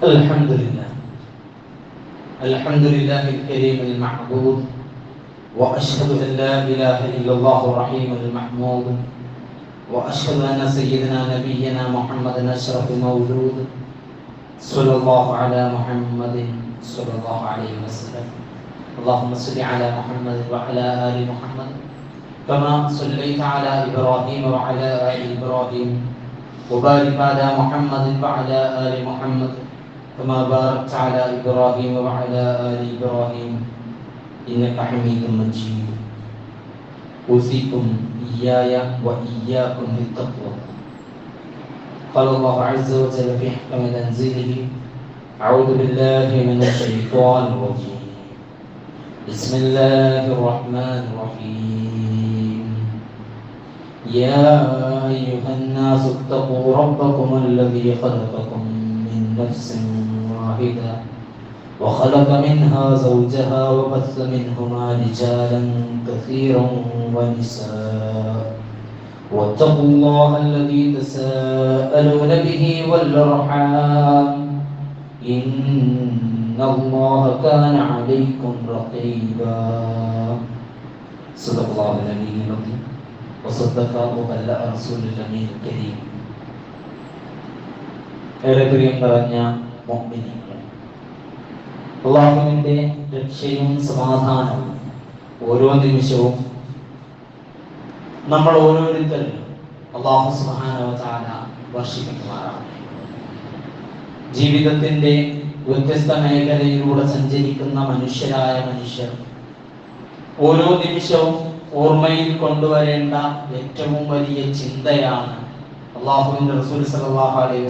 الحمد لله. الحمد لله الكريم المعبود وأشهد أن لا إله إلا الله الرحيم المحمود وأشهد أن سيدنا نبينا محمد أشرف مولود صلى الله على محمد صلى الله عليه وسلم. اللهم صل على محمد وعلى آل محمد كما صليت على إبراهيم وعلى آل إبراهيم وبارك على محمد وعلى آل محمد. كما باركت على إبراهيم وعلى آل إبراهيم إنك حميد مجيد. أوصيكم إياي وإياكم بالتقوى. قال الله عز وجل في حكم تنزيله أعوذ بالله من الشيطان الرجيم. بسم الله الرحمن الرحيم. يا أيها الناس اتقوا ربكم الذي خلقكم من نفس واحدة وخلق منها زوجها وبث منهما رجالا كثيرا ونساء واتقوا الله الذي تساءلون به والأرحام إن الله كان عليكم رقيبا صدق الله العلي العظيم وصدق وبلغ رسول الأمين الكريم ഏറെ പ്രിയം പറഞ്ഞ മുഅ്മിനീങ്ങൾ അള്ളാഹുവിന്റെ രക്ഷയും സമാധാനവും ഓരോ നിമിഷവും നമ്മൾ ഓരോരുത്തരും അള്ളാഹു സുബ്ഹാനഹു വർഷിക്കുമാറാണ്. ജീവിതത്തിന്റെ വ്യത്യസ്ത മേഖലയിലൂടെ സഞ്ചരിക്കുന്ന മനുഷ്യരായ മനുഷ്യർ ഓരോ നിമിഷവും ഓർമ്മയിൽ കൊണ്ടുവരേണ്ട ഏറ്റവും വലിയ ചിന്തയാണ് അള്ളാഹുവിന്റെ റസൂൽ സല്ലല്ലാഹു അലൈഹി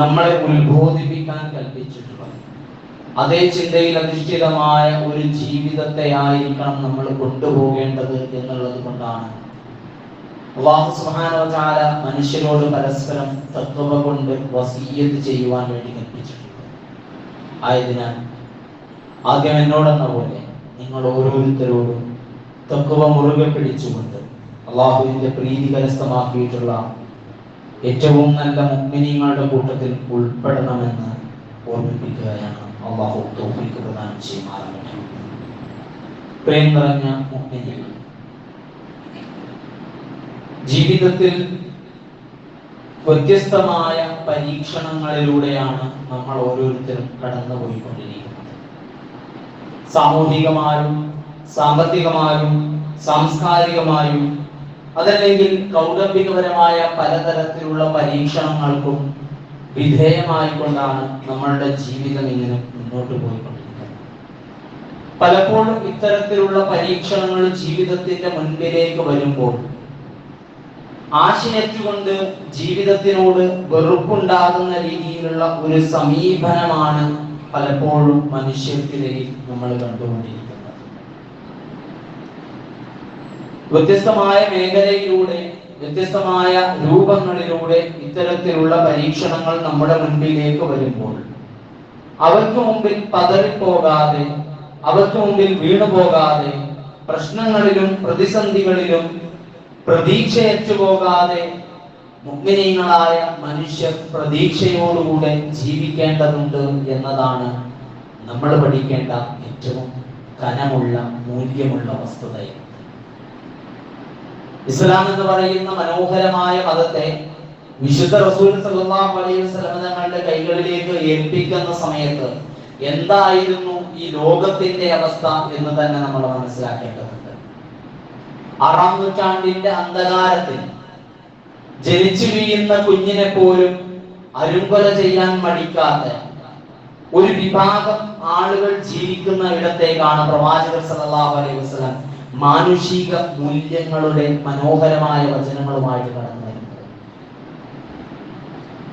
നമ്മളെ ഉത്ബോധിപ്പിക്കാൻ കൽപ്പിച്ചിട്ടുള്ളത്. അതേ ചിന്തയിൽ അധിഷ്ഠിതമായ ഒരു ജീവിതത്തെ ആയിരിക്കണം നമ്മൾ കൊണ്ടുപോകേണ്ടത് എന്നുള്ളത് കൊണ്ടാണ്. തആല മനുഷ്യരോട് പരസ്പരം തത്വമ കൊണ്ട് വസീയത്ത് ചെയ്യുവാൻ വേണ്ടി കൽപ്പിച്ചിട്ടുണ്ട്. ആയതിനാൽ ആദ്യം എന്നോടെന്ന പോലെ നിങ്ങൾ ഓരോരുത്തരോടും തത്വ മുറുകെ പിടിച്ചുകൊണ്ട് അള്ളാഹുവിന്റെ പ്രീതി കരസ്ഥമാക്കിയിട്ടുള്ള ഏറ്റവും നല്ല മുഗ്മിനീങ്ങളുടെ കൂട്ടത്തിൽ ഉൾപ്പെടണമെന്ന് ഓർമ്മിപ്പിക്കുകയാണ്. അള്ളാഹു തോഫിക്ക് പ്രദാനം ചെയ്യുമാറാകട്ടെ. പ്രേം നിറഞ്ഞ മുഗ്മിനികൾ ജീവിതത്തിൽ വ്യത്യസ്തമായ പരീക്ഷണങ്ങളിലൂടെയാണ് നമ്മൾ ഓരോരുത്തരും കടന്നുപോയിക്കൊണ്ടിരിക്കുന്നത്. സാമൂഹികമായും സാമ്പത്തികമായും സാംസ്കാരികമായും അതല്ലെങ്കിൽ കൗടംബികപരമായ പലതരത്തിലുള്ള പരീക്ഷണങ്ങൾക്കും വിധേയമായിക്കൊണ്ടാണ് നമ്മളുടെ ജീവിതം ഇങ്ങനെ മുന്നോട്ട് പോയിക്കൊണ്ടിരിക്കുന്നത്. പലപ്പോഴും ഇത്തരത്തിലുള്ള പരീക്ഷണങ്ങൾ ജീവിതത്തിന്റെ മുൻപിലേക്ക് വരുമ്പോൾ ആശിനെറ്റുകൊണ്ട് ജീവിതത്തിനോട് വെറുപ്പുണ്ടാകുന്ന രീതിയിലുള്ള ഒരു സമീപനമാണ് പലപ്പോഴും മനുഷ്യർക്കിടയിൽ നമ്മൾ കണ്ടുകൊണ്ടിരിക്കുന്നത്. വ്യത്യസ്തമായ മേഖലയിലൂടെ വ്യത്യസ്തമായ രൂപങ്ങളിലൂടെ ഇത്തരത്തിലുള്ള പരീക്ഷണങ്ങൾ നമ്മുടെ മുൻപിലേക്ക് വരുമ്പോൾ അവർക്ക് മുമ്പിൽ പതറിപ്പോകാതെ അവർക്ക് മുമ്പിൽ വീണുപോകാതെ പ്രശ്നങ്ങളിലും പ്രതിസന്ധികളിലും പ്രതീക്ഷയറ്റു പോകാതെ മുഗ്നീയങ്ങളായ മനുഷ്യർ പ്രതീക്ഷയോടുകൂടെ ജീവിക്കേണ്ടതുണ്ട് എന്നതാണ് നമ്മൾ പഠിക്കേണ്ട ഏറ്റവും കനമുള്ള മൂല്യമുള്ള വസ്തുതയും ഇസ്ലാം എന്ന് പറയുന്ന മനോഹരമായ മതത്തെ വിശുദ്ധ റസൂൽ സല്ലല്ലാഹു അലൈഹി വസല്ലം തങ്ങളുടെ കൈകളിലേക്ക് ഏൽപ്പിക്കുന്ന സമയത്ത് എന്തായിരുന്നു ഈ ലോകത്തിന്റെ അവസ്ഥ എന്ന് തന്നെ നമ്മൾ മനസ്സിലാക്കേണ്ടതുണ്ട്. ആറാം നൂറ്റാണ്ടിന്റെ അന്ധകാരത്തിൽ ജനിച്ചു വീഴുന്ന കുഞ്ഞിനെ പോലും അരുങ്കൊല ചെയ്യാൻ മടിക്കാത്ത ഒരു വിഭാഗം ആളുകൾ ജീവിക്കുന്ന ഇടത്തേക്കാണ് പ്രവാചകർ സല്ലല്ലാഹു അലൈഹി വസല്ലം മാനുഷിക മൂല്യങ്ങളുടെ മനോഹരമായ വചനങ്ങളുമായിട്ട് കടന്നു വരുന്നത്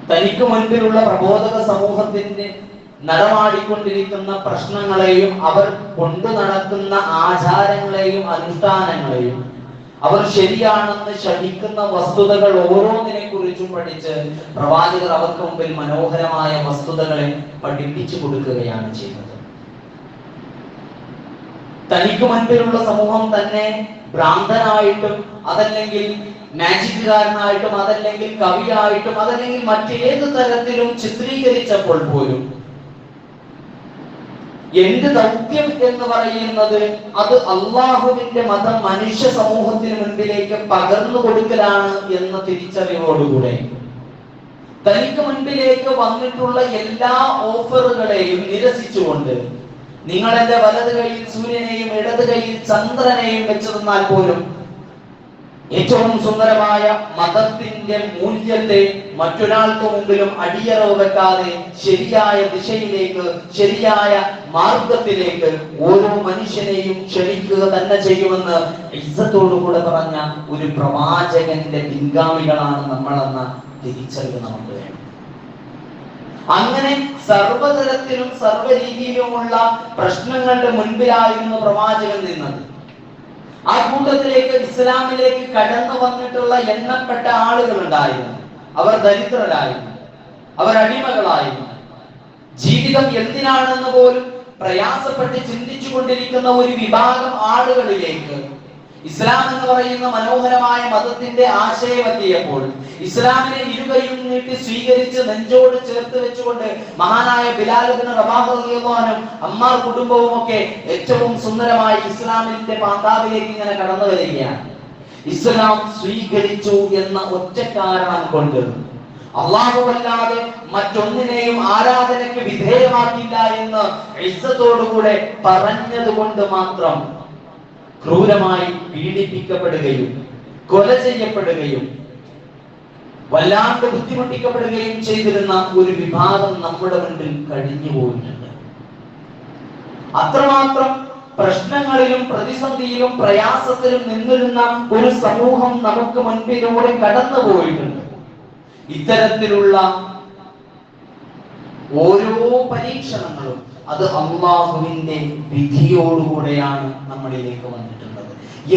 തനിക്ക് മുൻപിലുള്ള പ്രബോധക സമൂഹത്തിന്റെ നടമാടിക്കൊണ്ടിരിക്കുന്ന പ്രശ്നങ്ങളെയും അവർ കൊണ്ടു നടക്കുന്ന ആചാരങ്ങളെയും അനുഷ്ഠാനങ്ങളെയും അവർ ശരിയാണെന്ന് ശഠിക്കുന്ന വസ്തുതകൾ ഓരോന്നിനെ കുറിച്ചും പഠിച്ച് പ്രവാചകർ അവർക്ക് മുമ്പിൽ മനോഹരമായ വസ്തുതകളെ പഠിപ്പിച്ചു കൊടുക്കുകയാണ് ചെയ്യുന്നത്. തനിക്ക് മുൻപിലുള്ള സമൂഹം തന്നെ ഭ്രാന്തനായിട്ടും അതല്ലെങ്കിൽ മാജിക്കുകാരനായിട്ടും അതല്ലെങ്കിൽ കവിയായിട്ടും അതല്ലെങ്കിൽ മറ്റേത് തരത്തിലും ചിത്രീകരിച്ചപ്പോൾ പോലും എന്റെ ദൗത്യം എന്ന് പറയുന്നത് അത് അള്ളാഹുവിന്റെ മതം മനുഷ്യ സമൂഹത്തിന് മുൻപിലേക്ക് പകർന്നു കൊടുക്കലാണ് എന്ന തിരിച്ചറിവോടുകൂടെ. തനിക്ക് മുൻപിലേക്ക് വന്നിട്ടുള്ള എല്ലാ ഓഫറുകളെയും നിരസിച്ചുകൊണ്ട് നിങ്ങൾ എന്റെ വലത് കൈയിൽ സൂര്യനെയും ഇടത് കൈയിൽ ചന്ദ്രനെയും വെച്ചു തന്നാൽ പോലും ഏറ്റവും സുന്ദരമായ മതത്തിന്റെ മൂല്യത്തെ മറ്റൊരാൾക്ക് മുമ്പിലും അടിയറവ് വെക്കാതെ ശരിയായ ദിശയിലേക്ക് ശരിയായ മാർഗത്തിലേക്ക് ഓരോ മനുഷ്യനെയും ക്ഷണിക്കുക തന്നെ ചെയ്യുമെന്ന് ഇസത്തോടുകൂടെ പറഞ്ഞ ഒരു പ്രവാചകന്റെ പിൻഗാമികളാണ് നമ്മളെന്ന തിരിച്ചറിവ് നമുക്ക് വേണം. അങ്ങനെ സർവതരത്തിലും സർവ രീതിയിലുമുള്ള പ്രശ്നങ്ങളുടെ മുൻപിലായിരുന്നു പ്രവാചകൻ നിന്നത്. ആ കൂട്ടത്തിലേക്ക് ഇസ്ലാമിലേക്ക് കടന്നു വന്നിട്ടുള്ള എണ്ണപ്പെട്ട ആളുകൾ ഉണ്ടായിരുന്നു അവർ ദരിദ്രരായിരുന്നു. അവർ അടിമകളായിരുന്നു. ജീവിതം എന്തിനാണെന്ന് പോലും പ്രയാസപ്പെട്ട് ചിന്തിച്ചു കൊണ്ടിരിക്കുന്ന ഒരു വിഭാഗം ആളുകളിലേക്ക് ഇസ്ലാം എന്ന് പറയുന്ന മനോഹരമായ മതത്തിന്റെ ആശയം ഇസ്ലാമിനെ ഇരുകയും നീട്ടി സ്വീകരിച്ച് നെഞ്ചോട് ചേർത്ത് വെച്ചുകൊണ്ട് മഹാനായ റബാഹുനും അമ്മാർ കുടുംബവും ഒക്കെ ഏറ്റവും സുന്ദരമായി ഇസ്ലാമിന്റെ പാതാവിലേക്ക് ഇങ്ങനെ കടന്നു വരികയാണ്. ഇസ്ലാം സ്വീകരിച്ചു എന്ന ഒറ്റ കാരണം കൊണ്ട് അള്ളാഹുവല്ലാതെ മറ്റൊന്നിനെയും ആരാധനയ്ക്ക് വിധേയമാക്കില്ല എന്ന് ഇസ്സത്തോടുകൂടെ പറഞ്ഞതുകൊണ്ട് മാത്രം ക്രൂരമായി പീഡിപ്പിക്കപ്പെടുകയും കൊല ചെയ്യപ്പെടുകയും വല്ലാണ്ട് ബുദ്ധിമുട്ടിക്കപ്പെടുകയും ചെയ്തിരുന്ന ഒരു വിഭാഗം നമ്മുടെ മുന്നിൽ കഴിഞ്ഞു പോയിട്ടുണ്ട്. അത്രമാത്രം പ്രശ്നങ്ങളിലും പ്രതിസന്ധിയിലും പ്രയാസത്തിലും നിന്നിരുന്ന ഒരു സമൂഹം നമുക്ക് മുൻപിലൂടെ കടന്നു പോയിട്ടുണ്ട്. ഇത്തരത്തിലുള്ള ഓരോ പരീക്ഷണങ്ങളും അത് അള്ളാഹുവിന്റെ വിധിയോടുകൂടെയാണ് നമ്മളിലേക്ക് വന്നിട്ടുള്ളത്.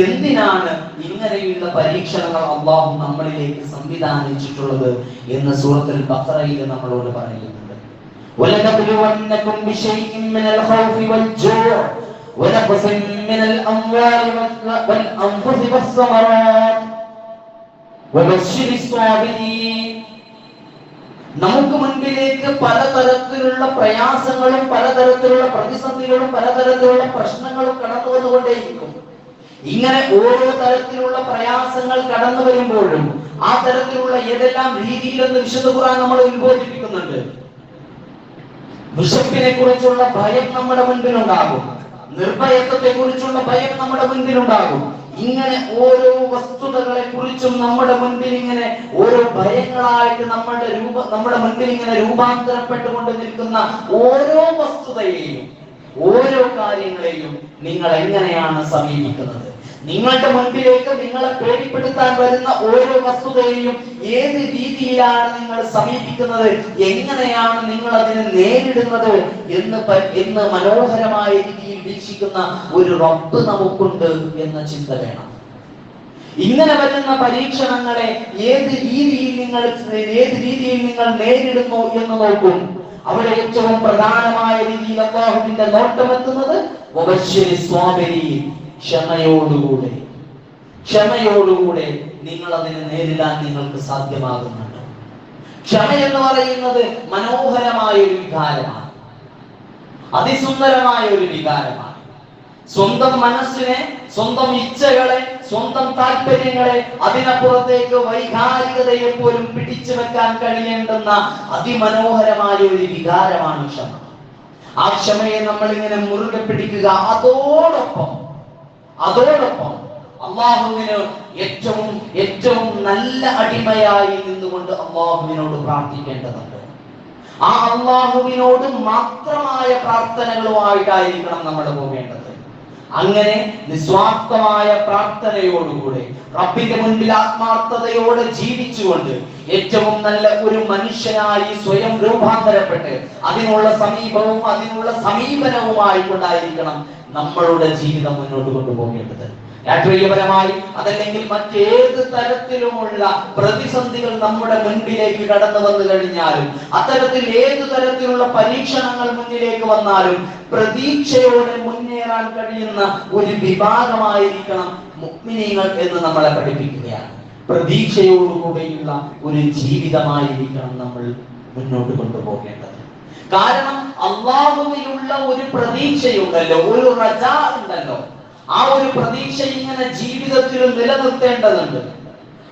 എന്തിനാണ് ഇങ്ങനെയുള്ള പരീക്ഷണങ്ങൾ അള്ളാഹു നമ്മളിലേക്ക് സംവിധാനിച്ചിട്ടുള്ളത് എന്ന് സൂറത്തിൽ ബഖറയിൽ നമ്മളോട് പറയുന്നുണ്ട് ولنبلونكم بشيء من الخوف والجوع ونقص من الأموال والأنفس والثمرات وبشر الصابرين നമുക്ക് മുൻപിലേക്ക് പലതരത്തിലുള്ള പ്രയാസങ്ങളും പലതരത്തിലുള്ള പ്രതിസന്ധികളും പലതരത്തിലുള്ള പ്രശ്നങ്ങളും കടന്നു വന്നുകൊണ്ടേയിരിക്കും ഇങ്ങനെ ഓരോ തരത്തിലുള്ള പ്രയാസങ്ങൾ കടന്നു വരുമ്പോഴും ആ തരത്തിലുള്ള ഏതെല്ലാം രീതിയിലെന്ന് വിശുദ്ധ ഖുർആൻ നമ്മൾ ഉത്ബോധിപ്പിക്കുന്നുണ്ട്. വിശപ്പിനെ കുറിച്ചുള്ള ഭയം നമ്മുടെ മുൻപിലുണ്ടാകും. നിർഭയത്വത്തെ കുറിച്ചുള്ള ഭയം നമ്മുടെ മുൻപിലുണ്ടാകും. ഇങ്ങനെ ഓരോ വസ്തുതകളെ കുറിച്ചും നമ്മുടെ മുൻപിൽ ഇങ്ങനെ ഓരോ ഭയങ്ങളായിട്ട് നമ്മുടെ രൂപ നമ്മുടെ മുൻപിൽ ഇങ്ങനെ രൂപാന്തരപ്പെട്ടുകൊണ്ട് നിൽക്കുന്ന ഓരോ വസ്തുതയെയും ഓരോ കാര്യങ്ങളെയും നിങ്ങൾ എങ്ങനെയാണ് സമീപിക്കുന്നത്? നിങ്ങളുടെ മുൻപിലേക്ക് നിങ്ങളെ പേടിപ്പെടുത്താൻ വരുന്ന ഓരോ വസ്തുതയെയും ഏത് രീതിയിലാണ് നിങ്ങൾ സമീപിക്കുന്നത്? എങ്ങനെയാണ് നിങ്ങൾ അതിനെ നേരിടുന്നത് എന്ന് എന്ന് മനോഹരമായ രീതിയിൽ വീക്ഷിക്കുന്ന ഒരു റബ്ബ് നമുക്കുണ്ട് എന്ന ചിന്ത വേണം. ഇങ്ങനെ വരുന്ന പരീക്ഷണങ്ങളെ ഏത് രീതിയിൽ നിങ്ങൾ ഏത് രീതിയിൽ നിങ്ങൾ നേരിടുന്നു എന്ന് നോക്കും. അവിടെ ഏറ്റവും പ്രധാനമായ രീതിയിൽ അള്ളാഹുവിന്റെ നോട്ടമെത്തുന്നത് ക്ഷമയോടുകൂടെ. ക്ഷമയോടുകൂടെ നിങ്ങൾ അതിനെ നേരിടാൻ നിങ്ങൾക്ക് സാധ്യമാകുന്നുണ്ട്. ക്ഷമ എന്ന് പറയുന്നത് മനോഹരമായ ഒരു വികാരമാണ്. അതിസുന്ദരമായ ഒരു വികാരമാണ്. സ്വന്തം മനസ്സിനെ സ്വന്തം ഇച്ഛകളെ സ്വന്തം താല്പര്യങ്ങളെ അതിനപ്പുറത്തേക്ക് വൈകാരികതയെ പോലും പിടിച്ചു വെക്കാൻ കഴിയേണ്ടുന്ന അതിമനോഹരമായ ഒരു വികാരമാണ് ക്ഷമ. ആ ക്ഷമയെ നമ്മൾ ഇങ്ങനെ മുറുകെ പിടിക്കുക അതോടൊപ്പം അതോടൊപ്പം അള്ളാഹുവിന് ഏറ്റവും ഏറ്റവും നല്ല അടിമയായി നിന്നുകൊണ്ട് അള്ളാഹുവിനോട് പ്രാർത്ഥിക്കേണ്ടതുണ്ട്. ആ അള്ളാഹുവിനോട് മാത്രമായ പ്രാർത്ഥനകളുമായിട്ടായിരിക്കണം നമ്മൾ പോകേണ്ടത്. അങ്ങനെ നിസ്വാർത്ഥമായ പ്രാർത്ഥനയോടുകൂടെ റബ്ബിന്റെ മുൻപിൽ ആത്മാർത്ഥതയോടെ ജീവിച്ചുകൊണ്ട് ഏറ്റവും നല്ല ഒരു മനുഷ്യനായി സ്വയം രൂപാന്തരപ്പെട്ട് അതിനുള്ള സമീപവും അതിനുള്ള സമീപനവുമായി കൊണ്ടായിരിക്കണം നമ്മളുടെ ജീവിതം മുന്നോട്ട് കൊണ്ടുപോകേണ്ടത്. രാഷ്ട്രീയപരമായി അതല്ലെങ്കിൽ മറ്റേത് തരത്തിലുമുള്ള പ്രതിസന്ധികൾ നമ്മുടെ മുൻപിലേക്ക് കടന്നു വന്നു കഴിഞ്ഞാലും അത്തരത്തിൽ ഏത് തരത്തിലുള്ള പരീക്ഷണങ്ങൾ മുന്നിലേക്ക് വന്നാലും പ്രതീക്ഷയോടെ മുന്നേറാൻ കഴിയുന്ന ഒരു വിഭാഗമായിരിക്കണം മുക്മിനീങ്ങൾ എന്ന് നമ്മളെ പഠിപ്പിക്കുകയാണ്. പ്രതീക്ഷയോടുകൂടെയുള്ള ഒരു ജീവിതമായിരിക്കണം നമ്മൾ മുന്നോട്ട് കൊണ്ടുപോകേണ്ടത്. കാരണം അള്ളാഹുവിലുള്ള ഒരു പ്രതീക്ഷയുണ്ടല്ലോ ഒരു റജ ഉണ്ടല്ലോ. ആ ഒരു പ്രതീക്ഷ ഇങ്ങനെ ജീവിതത്തിൽ നിലനിർത്തേണ്ടതുണ്ട്.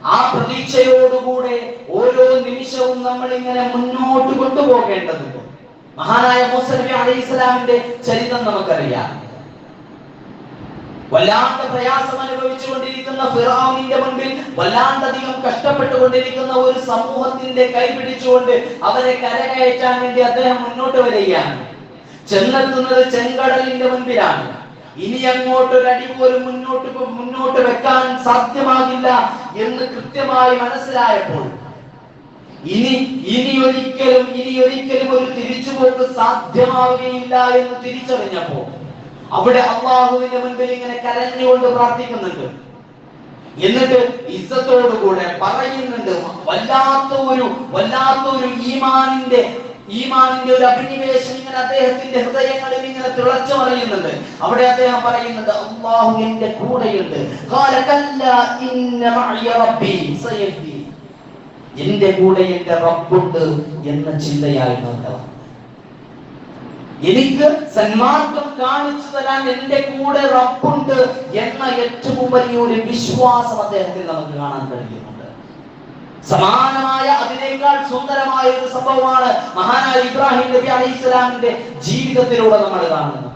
ആ പ്രതീക്ഷയോടുകൂടെ ഓരോ നിമിഷവും നമ്മൾ ഇങ്ങനെ മുന്നോട്ട് കൊണ്ടുപോകേണ്ടതുണ്ട്. മഹാനായ മൂസനബി അലൈഹി ഇസ്ലാമിന്റെ ചരിത്രം നമുക്കറിയാം. വല്ലാത്ത പ്രയാസം അനുഭവിച്ചുകൊണ്ടിരിക്കുന്ന ഫിറാമിന്റെ മുൻപിൽ വല്ലാണ്ടധികം കഷ്ടപ്പെട്ടുകൊണ്ടിരിക്കുന്ന ഒരു സമൂഹത്തിന്റെ കൈപിടിച്ചുകൊണ്ട് അവരെ കരകയറ്റാൻ വേണ്ടി അദ്ദേഹം മുന്നോട്ട് വരികയാണ്. ചെന്നെത്തുന്നത് ചെങ്കടലിന്റെ മുൻപിലാണ്. ഇനി അങ്ങോട്ട് ഒരു അടി പോലും മുന്നോട്ട് മുന്നോട്ട് വെക്കാൻ സാധ്യമാകില്ല എന്ന് കൃത്യമായി മനസ്സിലായപ്പോൾ ഇനി ഇനി ഒരിക്കലും ഇനി ഒരിക്കലും ഒരു തിരിച്ചുപോക്ക് സാധ്യമാവുകയില്ല എന്ന് തിരിച്ചറിഞ്ഞപ്പോ അവിടെ അള്ളാഹുവിന്റെ മുൻപിൽ ഇങ്ങനെ കരഞ്ഞുകൊണ്ട് പ്രാർത്ഥിക്കുന്നുണ്ട്. എന്നിട്ട് ഇസത്തോടുകൂടെ പറയുന്നുണ്ട് വല്ലാത്ത ഒരു വല്ലാത്ത ഒരു ഈമാനിന്റെ ഈമാനിന്റെ ഒരു അഭിനിവേശം ഇങ്ങനെ അദ്ദേഹത്തിന്റെ ഹൃദയങ്ങളിൽ ഇങ്ങനെ തിളച്ചു പറയുന്നുണ്ട് അവിടെ അദ്ദേഹം പറയുന്നത് അള്ളാഹു എന്റെ കൂടെയുണ്ട്. എന്റെ കൂടെ എന്റെ റബ്ബുണ്ട് എന്ന ചിന്തയായിരുന്നു എനിക്ക് സന്മാർഗം കാണിച്ചു തരാൻ എന്റെ കൂടെ റബ്ബുണ്ട് എന്ന ഏറ്റവും വലിയൊരു വിശ്വാസം അദ്ദേഹത്തിൽ നമുക്ക് കാണാൻ കഴിയുന്നുണ്ട് സമാനമായ അതിനേക്കാൾ സുന്ദരമായ ഒരു സംഭവമാണ് മഹാനായ ഇബ്രാഹിം നബി അലൈഹി ഇസ്ലാമിന്റെ ജീവിതത്തിലൂടെ നമ്മൾ കാണുന്നത്.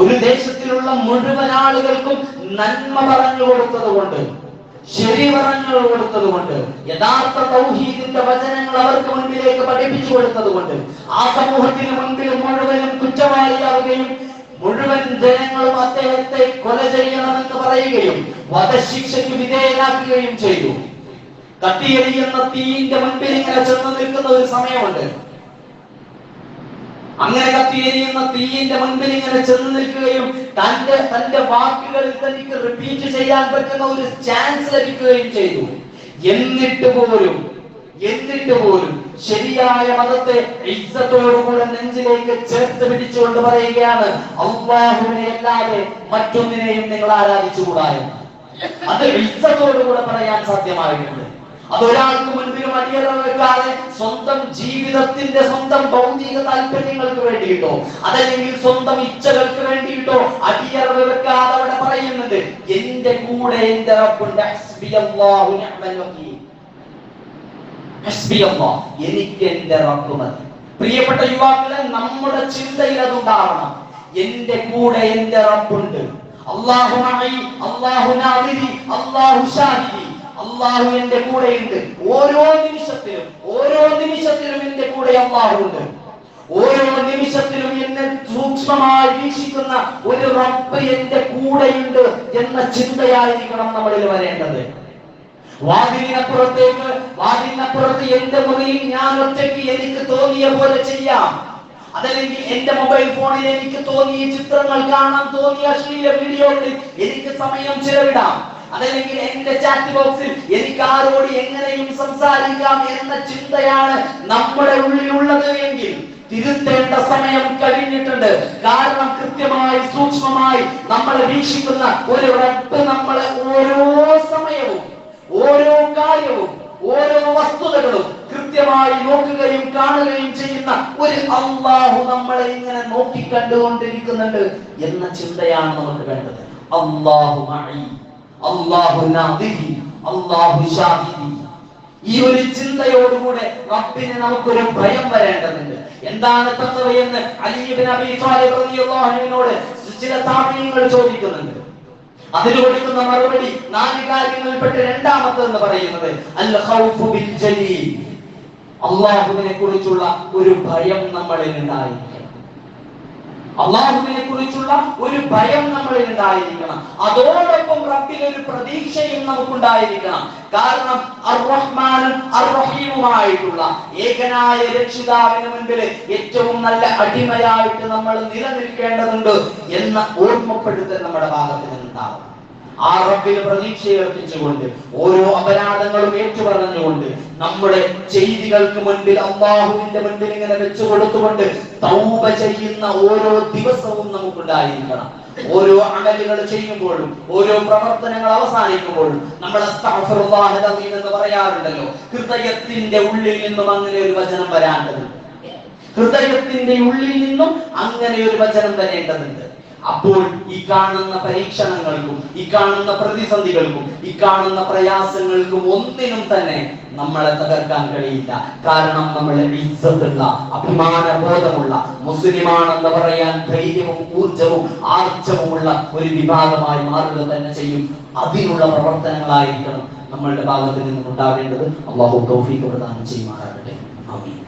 ഒരു ദേശത്തിലുള്ള മുഴുവൻ ആളുകൾക്കും നന്മ പറഞ്ഞു കൊടുത്തത് കൊണ്ട് ശരി പറഞ്ഞു കൊടുത്തത് കൊണ്ട് യഥാർത്ഥ തൗഹീദിന്റെ വചനങ്ങൾ അവർക്ക് മുൻപിലേക്ക് പഠിപ്പിച്ചു കൊടുത്തത് കൊണ്ട് ആ സമൂഹത്തിന് മുൻപിൽ മുഴുവനും കുറ്റവാളിയാവുകയും മുഴുവൻ ജനങ്ങളും അദ്ദേഹത്തെ കൊല ചെയ്യണമെന്ന് പറയുകയും വധശിക്ഷയ്ക്ക് വിധേയനാക്കുകയും ചെയ്തു. കത്തിയെറിയുന്ന തീയിന്റെ മുൻപിൽ ഇങ്ങനെ ചെന്ന് നിൽക്കുന്ന ഒരു സമയമുണ്ട്. അങ്ങനെ കത്തിയെരിയുന്ന തീയിന്റെ മുൻപിൽ ഇങ്ങനെ ചെന്ന് നിൽക്കുകയും തന്റെ തന്റെ വാക്കുകളിൽ തനിക്ക് റിപ്പീറ്റ് ചെയ്യാൻ പറ്റുന്ന ഒരു ചാൻസ് ലഭിക്കുകയും ചെയ്തു. എന്നിട്ട് പോലും എന്നിട്ട് പോലും ശരിയായ മതത്തെ ഇജ്ജത്തോടുകൂടെ നെഞ്ചിലേക്ക് ചേർത്ത് പിടിച്ചുകൊണ്ട് പറയുകയാണ് അള്ളാഹുവിനെ അല്ലാതെ മറ്റൊന്നിനെയും നിങ്ങൾ ആരാധിച്ചുകൂടാ? അത് ഇജ്ജത്തോടുകൂടെ പറയാൻ സാധ്യമായിട്ടുണ്ട്. അത് മുൻപിൽ മുൻപിലും അടിയറ വെക്കാതെ സ്വന്തം ജീവിതത്തിന്റെ സ്വന്തം ഭൗതിക താല്പര്യങ്ങൾക്ക് വേണ്ടിയിട്ടോ അതല്ലെങ്കിൽ സ്വന്തം ഇച്ഛകൾക്ക് വേണ്ടിയിട്ടോ അടിയറ വെക്കാതെ അവിടെ പറയുന്നുണ്ട്. എന്റെ കൂടെ എന്റെ റബ്ബുണ്ട്. എനിക്ക് എന്റെ റബ്ബ് മതി. പ്രിയപ്പെട്ട യുവാക്കളെ നമ്മുടെ ചിന്തയിൽ അതുണ്ടാവണം. എന്റെ കൂടെ എന്റെ റബ്ബുണ്ട്. അള്ളാഹു നാദിരി അല്ലാഹു ഷാഹിദി അള്ളാഹു എന്റെ കൂടെയുണ്ട്. ഓരോ നിമിഷത്തിലും ഓരോ നിമിഷത്തിലും എന്റെ കൂടെ അള്ളാഹുണ്ട്. ഓരോ നിമിഷത്തിലും എന്നെ സൂക്ഷ്മമായി വീക്ഷിക്കുന്ന ഒരു റബ്ബ് എന്റെ കൂടെയുണ്ട് എന്ന ചിന്തയായിരിക്കണം നമ്മളിൽ വരേണ്ടത്. വാതിലിനപ്പുറത്തേക്ക് വാതിലിനപ്പുറത്ത് എന്റെ മുറിയിൽ ഞാൻ ഒറ്റയ്ക്ക് എനിക്ക് തോന്നിയ പോലെ ചെയ്യാം. അതല്ലെങ്കിൽ എന്റെ മൊബൈൽ ഫോണിൽ എനിക്ക് തോന്നിയ ചിത്രങ്ങൾ കാണാൻ തോന്നിയ അശ്ലീല വീഡിയോകളിൽ എനിക്ക് സമയം ചിലവിടാം. അതല്ലെങ്കിൽ എന്റെ ചാറ്റ് ബോക്സിൽ എനിക്ക് ആരോട് എങ്ങനെയും സംസാരിക്കാം എന്ന ചിന്തയാണ് നമ്മുടെ ഉള്ളിലുള്ളത് എങ്കിൽ തിരുത്തേണ്ട സമയം കഴിഞ്ഞിട്ടുണ്ട്. കാരണം കൃത്യമായി സൂക്ഷ്മമായി നമ്മളെ വീക്ഷിക്കുന്ന ഒരു റബ്ബ് നമ്മളെ ഓരോ സമയവും ഓരോ കാര്യവും ഓരോ വസ്തുതകളും കൃത്യമായി നോക്കുകയും കാണുകയും ചെയ്യുന്ന ഒരു അള്ളാഹു നമ്മളെ ഇങ്ങനെ നോക്കി നോക്കിക്കണ്ടുകൊണ്ടിരിക്കുന്നുണ്ട് എന്ന ചിന്തയാണ് നമുക്ക് വേണ്ടത്. അള്ളാഹു അള്ളാഹു അള്ളാഹു ഈ ഒരു ചിന്തയോടുകൂടെ റബ്ബിന് നമുക്കൊരു ഭയം വരേണ്ടതുണ്ട്. എന്താണ് തന്നവയെന്ന് ത്വാലിബ് റളിയല്ലാഹു ചില താപീയങ്ങൾ ചോദിക്കുന്നുണ്ട്. അതിന് കൊടുക്കുന്ന മറുപടി നാല് കാര്യങ്ങളിൽപ്പെട്ട് രണ്ടാമത്തെ എന്ന് പറയുന്നത് അൽ ഖൗഫു ബിൽ ജലീൽ. അള്ളാഹുവിനെ കുറിച്ചുള്ള ഒരു ഭയം നമ്മളിൽ ഉണ്ടായിരിക്കണം അള്ളാഹുവിനെ കുറിച്ചുള്ള ഒരു ഭയം നമ്മളിൽ ഉണ്ടായിരിക്കണം. അതോടൊപ്പം റബ്ബിൽ ഒരു പ്രതീക്ഷയും നമുക്കുണ്ടായിരിക്കണം. കാരണം അർറഹ്മാനും അർറഹീമുമായിട്ടുള്ള ഏകനായ രക്ഷിതാവിന് മുൻപിൽ ഏറ്റവും നല്ല അടിമയായിട്ട് നമ്മൾ നിലനിൽക്കേണ്ടതുണ്ട് എന്ന ഓർമ്മപ്പെടുത്തൽ നമ്മുടെ ഭാഗത്ത് നിന്നുണ്ടാവും ആ റബ്ബിൽ പ്രതീക്ഷയർപ്പിച്ചുകൊണ്ട് ഓരോ അപരാധങ്ങളും ഏറ്റുപറഞ്ഞുകൊണ്ട് നമ്മുടെ ചെയ്തികൾക്ക് മുൻപിൽ അള്ളാഹുവിന്റെ മുൻപിൽ ഇങ്ങനെ വെച്ചു കൊടുത്തുകൊണ്ട് തൗബ ചെയ്യുന്ന ഓരോ ദിവസവും നമുക്കുണ്ടായിരിക്കണം. ഓരോ അമലുകൾ ചെയ്യുമ്പോഴും ഓരോ പ്രവർത്തനങ്ങൾ അവസാനിക്കുമ്പോഴും നമ്മൾ എന്ന് പറയാറുണ്ടല്ലോ ഹൃദയത്തിന്റെ ഉള്ളിൽ നിന്നും അങ്ങനെ ഒരു വചനം വരാണ്ടതുണ്ട്. ഹൃദയത്തിന്റെ ഉള്ളിൽ നിന്നും അങ്ങനെ ഒരു വചനം വരേണ്ടതുണ്ട്. അപ്പോൾ ഈ കാണുന്ന പരീക്ഷണങ്ങൾക്കും ഈ കാണുന്ന പ്രതിസന്ധികൾക്കും ഈ കാണുന്ന പ്രയാസങ്ങൾക്കും ഒന്നിനും തന്നെ നമ്മളെ തകർക്കാൻ കഴിയില്ല. കാരണം നമ്മൾ ഇസ്സത്തുള്ള അഭിമാനബോധമുള്ള മുസ്ലിമാണെന്ന് പറയാൻ ധൈര്യവും ഊർജവും ആർജവുമുള്ള ഒരു വിഭാഗമായി മാറുക തന്നെ ചെയ്യും. അതിനുള്ള പ്രവർത്തനങ്ങളായിരിക്കണം നമ്മളുടെ ഭാഗത്ത് നിന്നും ഉണ്ടാവേണ്ടത് അള്ളാഹു തൗഫീഖ് പ്രദാനം ചെയ്യുമാറാകട്ടെ. ആമീൻ.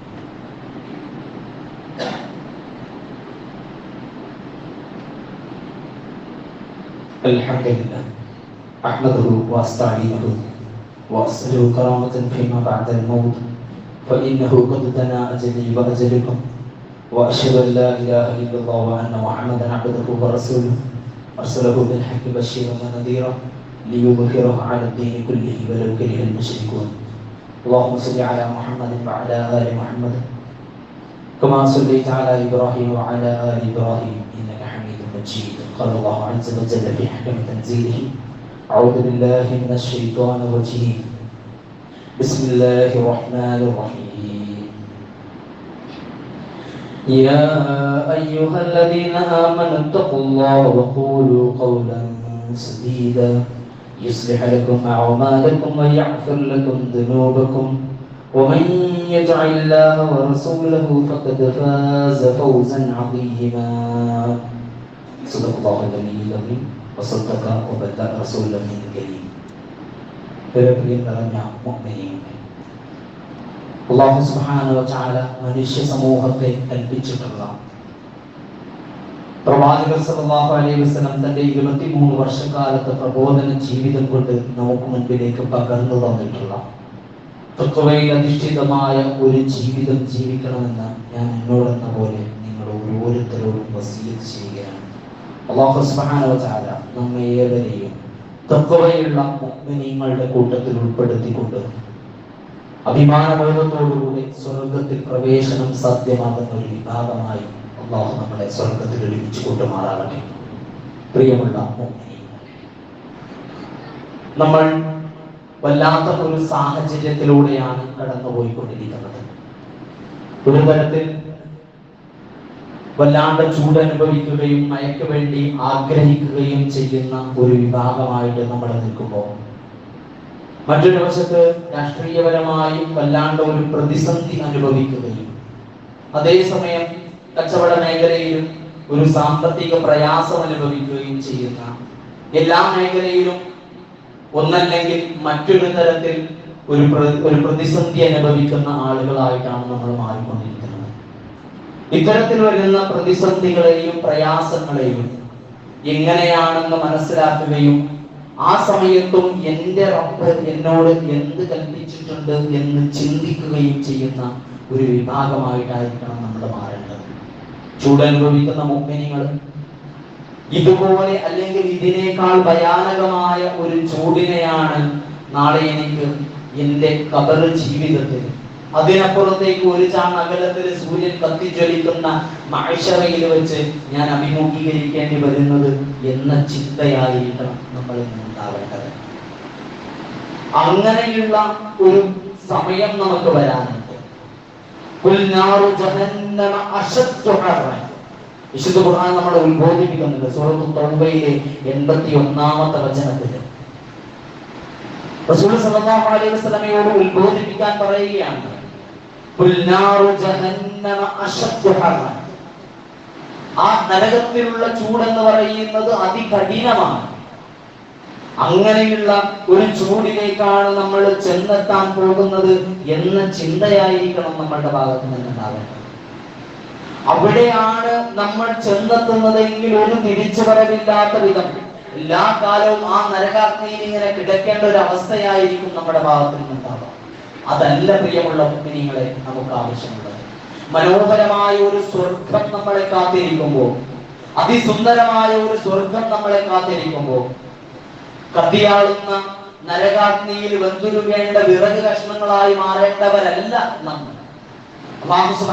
الحمد لله. أحمده وأستعينه وأسأله كرامة فيما بعد الموت فإنه قد دنا أجلي وأجلكم وأشهد أن لا إله إلا الله وأن محمدا عبده ورسوله. أرسله بالحق بشيرا ونذيرا ليظهره على الدين كله ولو كره المشركون. اللهم صل على محمد وعلى آل محمد كما صليت على إبراهيم وعلى آل إبراهيم إنك مجيد قال الله عز وجل في حكم تنزيله أعوذ بالله من الشيطان الرجيم. بسم الله الرحمن الرحيم. يا أيها الذين آمنوا اتقوا الله وقولوا قولا سديدا. يصلح لكم أعمالكم ويغفر لكم ذنوبكم. ومن يطع الله ورسوله فقد فاز فوزا عظيما. صدق الله العلي العظيم وصدق وبلغ رسول من الكريم പ്രിയം നിറഞ്ഞ മുഅ്മിനീങ്ങളെ അള്ളാഹു സുബ്ഹാനഹു വ തആല മനുഷ്യ സമൂഹത്തെ കൽപ്പിച്ചിട്ടുള്ള പ്രവാചകർ സല്ലല്ലാഹു അലൈഹി വസല്ലം തന്റെ 23 വർഷക്കാലത്തെ പ്രബോധന ജീവിതം കൊണ്ട് നമുക്ക് മുൻപിലേക്ക് പകർന്നു തന്നിട്ടുള്ള തത്വയിൽ അധിഷ്ഠിതമായ ഒരു ജീവിതം ജീവിക്കണമെന്ന് ഞാൻ എന്നോടെന്ന പോലെ നിങ്ങൾ ഓരോരുത്തരോടും വസീയത്ത് ചെയ്യുകയാണ് അള്ളാഹു സുബ്ഹാനഹു വ തആല നമ്മെ ഏവരെയും തക്കവയുള്ള മുഅ്മിനീങ്ങളുടെ കൂട്ടത്തിൽ ഉൾപ്പെടുത്തിക്കൊണ്ട് അഭിമാനബോധത്തോടുകൂടി സ്വർഗത്തിൽ പ്രവേശനം സാധ്യമാകുന്ന ഒരു വിഭാഗമായി അള്ളാഹു നമ്മളെ സ്വർഗത്തിൽ ഒരുമിച്ച് കൂട്ടുമാറാകട്ടെ. പ്രിയമുള്ള നമ്മൾ വല്ലാത്ത ഒരു സാഹചര്യത്തിലൂടെയാണ് കടന്നുപോയിക്കൊണ്ടിരിക്കുന്നത്. ഒരു തരത്തിൽ വല്ലാണ്ട് ചൂടനുഭവിക്കുകയും മയക്ക് വേണ്ടി ആഗ്രഹിക്കുകയും ചെയ്യുന്ന ഒരു വിഭാഗമായിട്ട് നമ്മൾ നിൽക്കുമ്പോൾ മറ്റൊരു വശത്ത് രാഷ്ട്രീയപരമായും വല്ലാണ്ട് ഒരു പ്രതിസന്ധി അനുഭവിക്കുകയും അതേസമയം കച്ചവട മേഖലയിലും ഒരു സാമ്പത്തിക പ്രയാസം അനുഭവിക്കുകയും ചെയ്യുന്ന എല്ലാ മേഖലയിലും ഒന്നല്ലെങ്കിൽ മറ്റൊരു തരത്തിൽ ഒരു ഒരു പ്രതിസന്ധി അനുഭവിക്കുന്ന ആളുകളായിട്ടാണ് നമ്മൾ മാറിക്കൊണ്ടിരിക്കുന്നത്. ഇത്തരത്തിൽ വരുന്ന പ്രതിസന്ധികളെയും പ്രയാസങ്ങളെയും എങ്ങനെയാണെന്ന് മനസ്സിലാക്കുകയും ആ സമയത്തും എന്റെ റബ്ബ് എന്നോട് എന്ത് കൽപ്പിച്ചിട്ടുണ്ട് എന്ന് ചിന്തിക്കുകയും ചെയ്യുന്ന ഒരു വിഭാഗമായിട്ടായിരിക്കണം നമ്മൾ മാറേണ്ടത്. ചൂടനുഭവിക്കുന്ന മുഗ്മിനികൾ ഇതുപോലെ അല്ലെങ്കിൽ ഇതിനേക്കാൾ ഭയാനകമായ ഒരു ചൂടിനെയാണ് നാളെ എനിക്ക് എന്റെ കബർ ജീവിതത്തിൽ അതിനപ്പുറത്തേക്ക് ഒരു ചാൺ അകലത്തിൽ സൂര്യൻ കത്തിജ്വലിക്കുന്ന മഴശറയിൽ വെച്ച് ഞാൻ അഭിമുഖീകരിക്കേണ്ടി വരുന്നത് എന്ന ചിന്തയായിരിക്കണം നമ്മൾ ഉണ്ടാവേണ്ടത്. അങ്ങനെയുള്ള ഒരു സമയം നമുക്ക് വരാനുണ്ട്. "ഖുൽ നാറു ജഹന്നമ അശദ്ദു വിശുദ്ധ ഖുർആൻ നമ്മളെ ഉത്ബോധിപ്പിക്കുന്നുണ്ട്. സൂറത്തു തൗബയിലെ എൺപത്തി ഒന്നാമത്തെ വചനത്തിൽ. റസൂൽ അലൈഹി വസല്ലമയോട് ഉത്ബോധിപ്പിക്കാൻ പറയുകയാണ്. ആ നരകത്തിലുള്ള ചൂടെന്ന് പറയുന്നത് അതികഠിനമാണ്. അങ്ങനെയുള്ള ഒരു ചൂടിലേക്കാണ് നമ്മൾ ചെന്നെത്താൻ പോകുന്നത് എന്ന ചിന്തയായിരിക്കണം നമ്മളുടെ ഭാഗത്ത് നിന്നുണ്ടാവേണ്ടത് അവിടെയാണ് നമ്മൾ ചെന്നെത്തുന്നതെങ്കിൽ ഒരു തിരിച്ചുവരവില്ലാത്ത വിധം എല്ലാ കാലവും ആ നരകാഗ്നിയിൽ ഇങ്ങനെ കിടക്കേണ്ട ഒരു അവസ്ഥയായിരിക്കും നമ്മുടെ ഭാഗത്ത് നിന്നുണ്ടാവുക അതല്ല പ്രിയമുള്ള മുഗ്നികളെ നമുക്ക് ആവശ്യമുള്ളത്. മനോഹരമായ ഒരു സ്വർഗം നമ്മളെ കാത്തിരിക്കുമ്പോൾ അതിസുന്ദരമായ ഒരു സ്വർഗം നമ്മളെ കാത്തിരിക്കുമ്പോൾ കത്തിയാളുന്ന നരകാഗ്നിയിൽ വെന്തുരുകേണ്ട വിറക് കഷ്ണങ്ങളായി മാറേണ്ടവരല്ല നമ്മൾ. അള്ളാഹു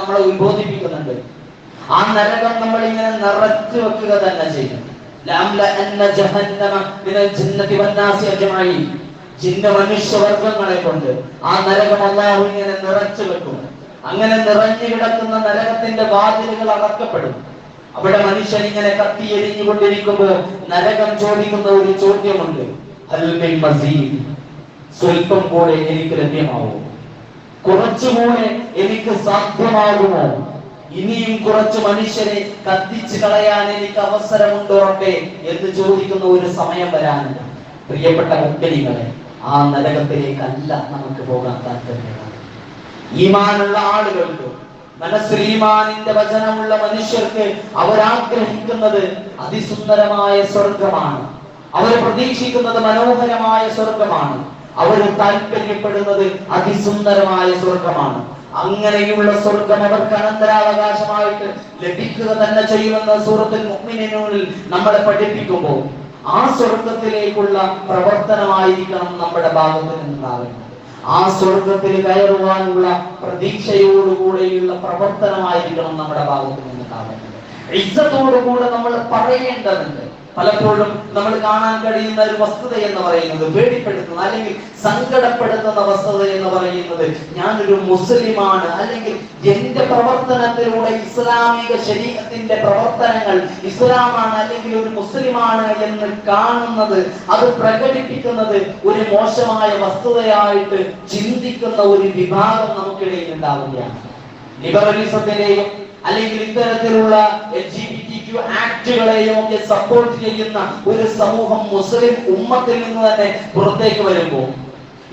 നമ്മളെ ഉത്ബോധിപ്പിക്കുന്നുണ്ട്. ആ നരകം നമ്മൾ ഇങ്ങനെ നിറച്ചു വെക്കുക തന്നെ ചെയ്യും. ജിന്ന മനുഷ്യവർഗങ്ങളെ കൊണ്ട് ആ നരകം അള്ളാഹു ഇങ്ങനെ നിറച്ചു വെക്കും. അങ്ങനെ നിറഞ്ഞു കിടക്കുന്ന നരകത്തിന്റെ വാതിലുകൾ അടക്കപ്പെടും. അവിടെ മനുഷ്യൻ ഇങ്ങനെ കത്തി എരിഞ്ഞുകൊണ്ടിരിക്കുമ്പോൾ നരകം ചോദിക്കുന്ന ഒരു ചോദ്യമുണ്ട്. സ്വല്പം കൂടെ എനിക്ക് ലഭ്യമാവും? കുറച്ചുകൂടെ എനിക്ക് സാധ്യമാകുമോ? ഇനിയും കുറച്ച് മനുഷ്യരെ കത്തിച്ചു കളയാൻ എനിക്ക് അവസരമുണ്ടോട്ടെ എന്ന് ചോദിക്കുന്ന ഒരു സമയം വരാനുണ്ട്. പ്രിയപ്പെട്ട മുക്കരികളെ ആ നരകത്തിലേക്കല്ല നമുക്ക് പോകാൻ താല്പര്യമാണ് ഈമാനുള്ള ആളുകൾക്ക് മനസ്സിൽ ഈമാനിന്റെ വചനമുള്ള മനുഷ്യർക്ക് അവരാഗ്രഹിക്കുന്നത് അതിസുന്ദരമായ സ്വർഗമാണ് അവർ പ്രതീക്ഷിക്കുന്നത് മനോഹരമായ സ്വർഗമാണ് അവർ താല്പര്യപ്പെടുന്നത് അതിസുന്ദരമായ സ്വർഗമാണ് അങ്ങനെയുള്ള സ്വർഗം അവർക്ക് അനന്തരാവകാശമായിട്ട് ലഭിക്കുക തന്നെ ചെയ്യുമെന്ന സൂറത്തിൽ മുഅ്മിനീനുകളിൽ നമ്മളെ പഠിപ്പിക്കുമ്പോൾ ആ സ്വർഗത്തിലേക്കുള്ള പ്രവർത്തനമായിരിക്കണം നമ്മുടെ ഭാഗത്ത് നിന്നുണ്ടാവേണ്ടത് ആ സ്വർഗത്തിൽ കയറുവാനുള്ള പ്രതീക്ഷയോടുകൂടെയുള്ള പ്രവർത്തനമായിരിക്കണം നമ്മുടെ ഭാഗത്ത് നിന്നുണ്ടാവേണ്ടത് ഇജ്ജത്തോടുകൂടെ നമ്മൾ പറയേണ്ടതുണ്ട്. പലപ്പോഴും നമ്മൾ കാണാൻ കഴിയുന്ന ഒരു വസ്തുത എന്ന് പറയുന്നത് പേടിപ്പെടുത്തുന്ന അല്ലെങ്കിൽ സങ്കടപ്പെടുത്തുന്ന വസ്തുത എന്ന് പറയുന്നത് ഞാനൊരു മുസ്ലിമാണ് അല്ലെങ്കിൽ എന്റെ പ്രവർത്തനത്തിലൂടെ ഇസ്ലാമിക ശരീരത്തിന്റെ പ്രവർത്തനങ്ങൾ ഇസ്ലാമാണ് അല്ലെങ്കിൽ ഒരു മുസ്ലിമാണ് എന്ന് കാണുന്നത് അത് പ്രകടിപ്പിക്കുന്നത് ഒരു മോശമായ വസ്തുതയായിട്ട് ചിന്തിക്കുന്ന ഒരു വിഭാഗം നമുക്കിടയിൽ ഉണ്ടാവുകയാണ്. ലിബറലിസത്തിന്റെയും അല്ലെങ്കിൽ ഇത്തരത്തിലുള്ള ആക്ടുകളെയും ഒക്കെ സപ്പോർട്ട് ചെയ്യുന്ന ഒരു സമൂഹം മുസ്ലിം ഉമ്മത്തിൽ നിന്ന് തന്നെ പുറത്തേക്ക് വരുമ്പോൾ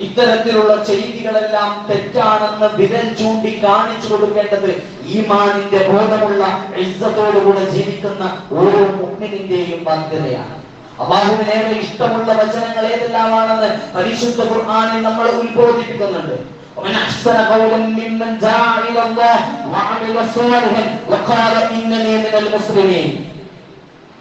ഇത്തരത്തിലുള്ള ചെയ്തികളെല്ലാം തെറ്റാണെന്ന് വിരൽ ചൂണ്ടി കാണിച്ചു കൊടുക്കേണ്ടത് ഈമാനിന്റെ ബോധമുള്ള ഇസ്സത്തോടുകൂടെ ജീവിക്കുന്ന ഓരോ മുഗ്നിന്റെയും ബാധ്യതയാണ് അള്ളാഹുവിനേറെ ഇഷ്ടമുള്ള വചനങ്ങൾ ഏതെല്ലാമാണെന്ന് പരിശുദ്ധ ഖുർആനിൽ നമ്മൾ ഉത്ബോധിപ്പിക്കുന്നുണ്ട്. ومن أحسن قولا ممن دعا إلى الله وعمل صالحا وقال إنني من المسلمين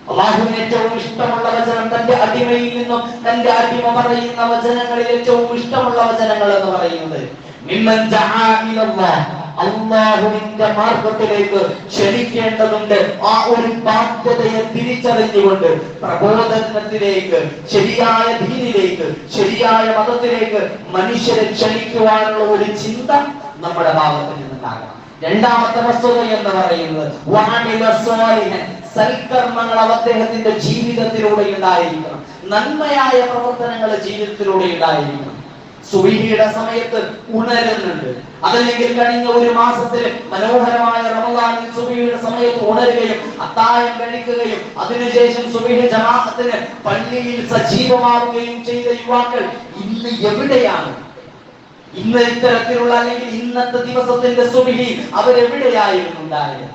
അള്ളാഹുവിന് ഏറ്റവും ഇഷ്ടമുള്ള വചനം തന്റെ അടിമയിൽ നിന്നും തന്റെ അടിമ പറയുന്ന വചനങ്ങളിൽ ഏറ്റവും ഇഷ്ടമുള്ള വചനങ്ങൾ എന്ന് പറയുന്നത് മിമ്മൻ ദഅാ ഇലല്ലാഹ് അള്ളാഹുവിന്റെ മാർഗത്തിലേക്ക് ക്ഷണിക്കേണ്ടതുണ്ട്. ആ ഒരു ബാധ്യതയെ തിരിച്ചറിഞ്ഞുകൊണ്ട് പ്രബോധനത്തിലേക്ക് ശരിയായ ഭീതിയിലേക്ക് ശരിയായ മതത്തിലേക്ക് മനുഷ്യരെ ക്ഷണിക്കുവാനുള്ള ഒരു ചിന്ത നമ്മുടെ ഭാഗത്ത് നിന്നുണ്ടാകണം. രണ്ടാമത്തെ വസ്തുത എന്ന് പറയുന്നത്. സൽക്കർമ്മങ്ങൾ അദ്ദേഹത്തിന്റെ ജീവിതത്തിലൂടെ ഉണ്ടായിരിക്കണം. നന്മയായ പ്രവർത്തനങ്ങൾ ജീവിതത്തിലൂടെ ഉണ്ടായിരിക്കണം. സുബിഹിയുടെ സമയത്ത് ഉണരുന്നുണ്ട്. അതല്ലെങ്കിൽ കഴിഞ്ഞ ഒരു മാസത്തിൽ മനോഹരമായ റമദാനിൽ സുബിഹിയുടെ സമയത്ത് ഉണരുകയും അത്താഴം കഴിക്കുകയും അതിനുശേഷം സുബിഹി ജമാഅത്തിന് പള്ളിയിൽ സജീവമാവുകയും ചെയ്ത യുവാക്കൾ ഇന്ന് എവിടെയാണ്? ഇന്ന് ഇത്തരത്തിലുള്ള അല്ലെങ്കിൽ ഇന്നത്തെ ദിവസത്തിന്റെ സുബിഹി അവരെവിടെയായിരുന്നു ഉണ്ടായത്?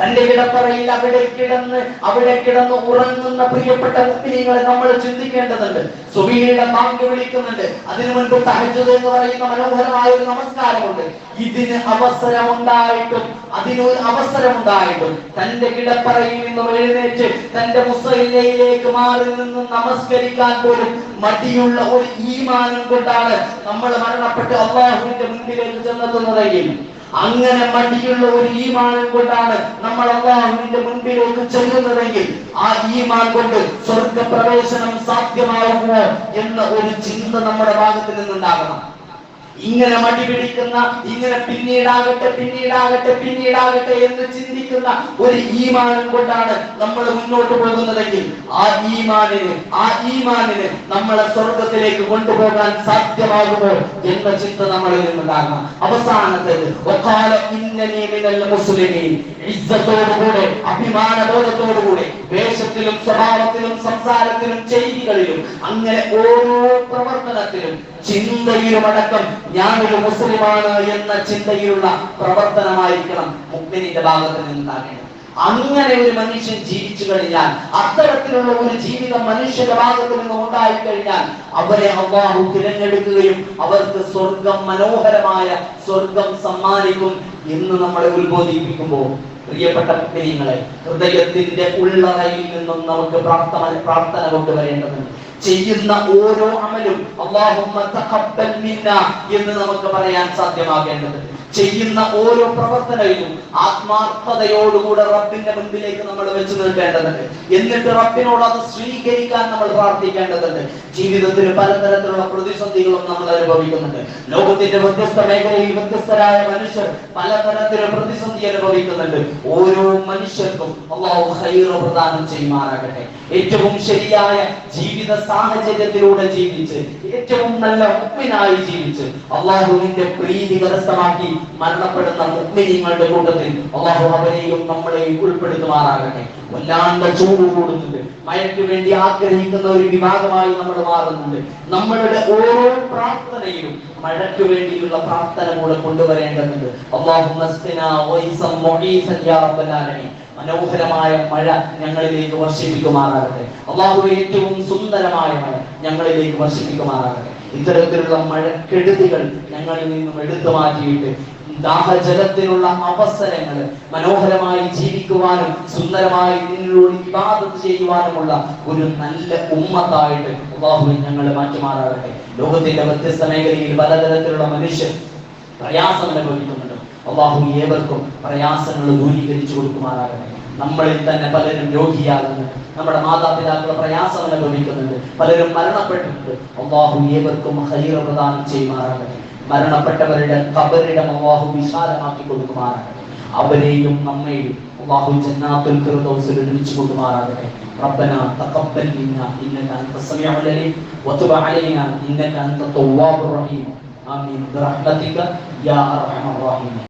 തന്റെ കിടപ്പറയിൽ അവിടെ കിടന്ന് അവിടെ കിടന്ന് ഉറങ്ങുന്ന പ്രിയപ്പെട്ട മുസ്ലിങ്ങളെ നമ്മൾ ചിന്തിക്കേണ്ടതുണ്ട്. സുബീയുടെ ബാങ്ക് വിളിക്കുന്നുണ്ട്. അതിനു മുൻപ് തഹജ്ജുദ് എന്ന് പറയുന്ന മനോഹരമായ ഒരു നമസ്കാരമുണ്ട്. ഇതിന് അവസരമുണ്ടായിട്ടും അതിനൊരു അവസരമുണ്ടായിട്ടും തന്റെ കിടപ്പറയിൽ നിന്ന് എഴുന്നേറ്റ് തന്റെ മുസ്ലിയിലേക്ക് മാറി നിന്ന് നമസ്കരിക്കാൻ പോലും മടിയുള്ള ഒരു ഈമാനം കൊണ്ടാണ് നമ്മൾ മരണപ്പെട്ട് അള്ളാഹുവിന്റെ മുൻപിലേക്ക് ചെന്നെത്തുന്നതെങ്കിൽ അങ്ങനെ മടിയുള്ള ഒരു ഈമാനം കൊണ്ടാണ് നമ്മൾ അള്ളാഹുവിന്റെ മുൻപിലേക്ക് ചെല്ലുന്നതെങ്കിൽ ആ ഈമാൻ കൊണ്ട് സ്വർഗപ്രവേശനം സാധ്യമാകുമോ എന്ന ഒരു ചിന്ത നമ്മുടെ ഭാഗത്ത് നിന്നുണ്ടാകണം. ഇങ്ങനെ മടി പിടിക്കുന്ന ഇങ്ങനെ പിന്നീടാകട്ടെ പിന്നീടാകട്ടെ പിന്നീടാകട്ടെ എന്ന് ചിന്തിക്കുന്ന ഒരു ഈമാനം കൊണ്ടാണ് നമ്മൾ മുന്നോട്ട് പോകുന്നതെങ്കിൽ ആ ഈമാനിന് ആ ഈമാനിന് നമ്മളെ സ്വർഗത്തിലേക്ക് കൊണ്ടുപോകാൻ സാധ്യമാകുമോ എന്ന ചിന്ത നമ്മളിൽ നിന്നുണ്ടാകണം. അവസാനത്തേത് മിനൽ മുസ്ലിമീൻ. ഇജ്ജത്തോടുകൂടെ അഭിമാനബോധത്തോടുകൂടെ വേഷത്തിലും സ്വഭാവത്തിലും സംസാരത്തിലും ചെയ്തികളിലും അങ്ങനെ ഓരോ പ്രവർത്തനത്തിലും ചിന്തയിലും അടക്കം ഞാനൊരു മുസ്ലിമാണ് എന്ന ചിന്തയിലുള്ള പ്രവർത്തനമായിരിക്കണം മുക്തിനിന്റെ ഭാഗത്ത് നിന്നുണ്ടാകേണ്ടത്. അങ്ങനെ ഒരു മനുഷ്യൻ ജീവിച്ചു കഴിഞ്ഞാൽ അത്തരത്തിലുള്ള ഒരു ജീവിതം മനുഷ്യന്റെ ഭാഗത്ത് നിന്ന് ഉണ്ടായി കഴിഞ്ഞാൽ അവരെ അള്ളാഹു തിരഞ്ഞെടുക്കുകയും അവർക്ക് സ്വർഗം മനോഹരമായ സ്വർഗം സമ്മാനിക്കും എന്ന് നമ്മളെ ഉത്ബോധിപ്പിക്കുമ്പോൾ പ്രിയപ്പെട്ട കുട്ടികളെ ഹൃദയത്തിന്റെ ഉള്ളറയിൽ നിന്നും നമുക്ക് പ്രാർത്ഥന പ്രാർത്ഥന കൊണ്ടുവരേണ്ടതുണ്ട് ചെയ്യുന്ന ഓരോ അമലും അള്ളാഹുമ്മ എന്ന് നമുക്ക് പറയാൻ സാധ്യമാകേണ്ടതുണ്ട്. ചെയ്യുന്ന ഓരോ പ്രവർത്തനവും ആത്മാർത്ഥതയോടുകൂടെ റബ്ബിന്റെ മുൻപിലേക്ക് നമ്മൾ വെച്ചു നിൽക്കേണ്ടതുണ്ട്. എന്നിട്ട് റബ്ബിനോട് അത് സ്വീകരിക്കാൻ നമ്മൾ പ്രാർത്ഥിക്കേണ്ടതുണ്ട്. ജീവിതത്തിൽ പലതരത്തിലുള്ള പ്രതിസന്ധികളും നമ്മൾ അനുഭവിക്കുന്നുണ്ട്. ലോകത്തിന്റെ വ്യത്യസ്ത മേഖലയിൽ വ്യത്യസ്തരായ മനുഷ്യർ പലതരത്തിലുള്ള പ്രതിസന്ധി അനുഭവിക്കുന്നുണ്ട്. ഓരോ മനുഷ്യർക്കും അള്ളാഹു പ്രദാനം ചെയ്യുമാറാകട്ടെ. ഏറ്റവും ശരിയായ ജീവിത സാഹചര്യത്തിലൂടെ ജീവിച്ച് ഏറ്റവും നല്ല ഒപ്പിനായി ജീവിച്ച് അള്ളാഹുവിന്റെ പ്രീതി കരസ്ഥമാക്കി മരണപ്പെടുന്ന മുഗ്മിനിങ്ങളുടെ കൂട്ടത്തിൽ അള്ളാഹു അവരെയും നമ്മളെയും ഉൾപ്പെടുത്തുമാറാകട്ടെ. വല്ലാണ്ട് ചൂട് കൂടുന്നുണ്ട്. മഴയ്ക്ക് വേണ്ടി ആഗ്രഹിക്കുന്ന ഒരു വിഭാഗമായി നമ്മൾ മാറുന്നുണ്ട്. നമ്മളുടെ ഓരോ പ്രാർത്ഥനയിലും മഴയ്ക്ക് വേണ്ടിയുള്ള പ്രാർത്ഥന കൂടെ കൊണ്ടുവരേണ്ടതുണ്ട്. മനോഹരമായ മഴ ഞങ്ങളിലേക്ക് വർഷിപ്പിക്കുമാറാകട്ടെ. അള്ളാഹു ഏറ്റവും സുന്ദരമായ മഴ ഞങ്ങളിലേക്ക് വർഷിപ്പിക്കുമാറാകട്ടെ. ഇത്തരത്തിലുള്ള മഴക്കെടുതികൾ ഞങ്ങളിൽ നിന്നും എടുത്തു മാറ്റിയിട്ട് ദാഹജലത്തിനുള്ള അവസരങ്ങൾ മനോഹരമായി ജീവിക്കുവാനും സുന്ദരമായി നിന്നോട് ചെയ്യുവാനുമുള്ള ഒരു നല്ല ഉമ്മത്തായിട്ട് അള്ളാഹു ഞങ്ങൾ മാറ്റിമാറാകട്ടെ. ലോകത്തിന്റെ വ്യത്യസ്ത മേഖലയിൽ പലതരത്തിലുള്ള മനുഷ്യർ പ്രയാസം അനുഭവിക്കുന്നുണ്ട്. അള്ളാഹു ഏവർക്കും പ്രയാസങ്ങൾ ദൂരീകരിച്ചു കൊടുക്കുമാറാകട്ടെ. നമ്മളിൽ തന്നെ പലരും രോഗിയാകുന്നുണ്ട് നമ്മുടെ മാതാപിതാക്കൾ പ്രയാസം അനുഭവിക്കുന്നുണ്ട് പലരും മരണപ്പെട്ടിട്ടുണ്ട് അള്ളാഹു ഏവർക്കും ഹൈറ പ്രദാനം ചെയ്യുമാറാകട്ടെ മരണപ്പെട്ടവരുടെ കബറിടം അള്ളാഹു വിശാലമാക്കി കൊടുക്കുമാറാകട്ടെ അവരെയും നമ്മയും അള്ളാഹു ജന്നാത്തുൽ ഫിർദൗസിൽ ഒരുമിച്ച് കൊണ്ടുമാറാകട്ടെ ربنا تقبل منا انك انت السميع العليم وتب علينا انك انت التواب الرحيم آمين برحمتك يا أرحم الراحمين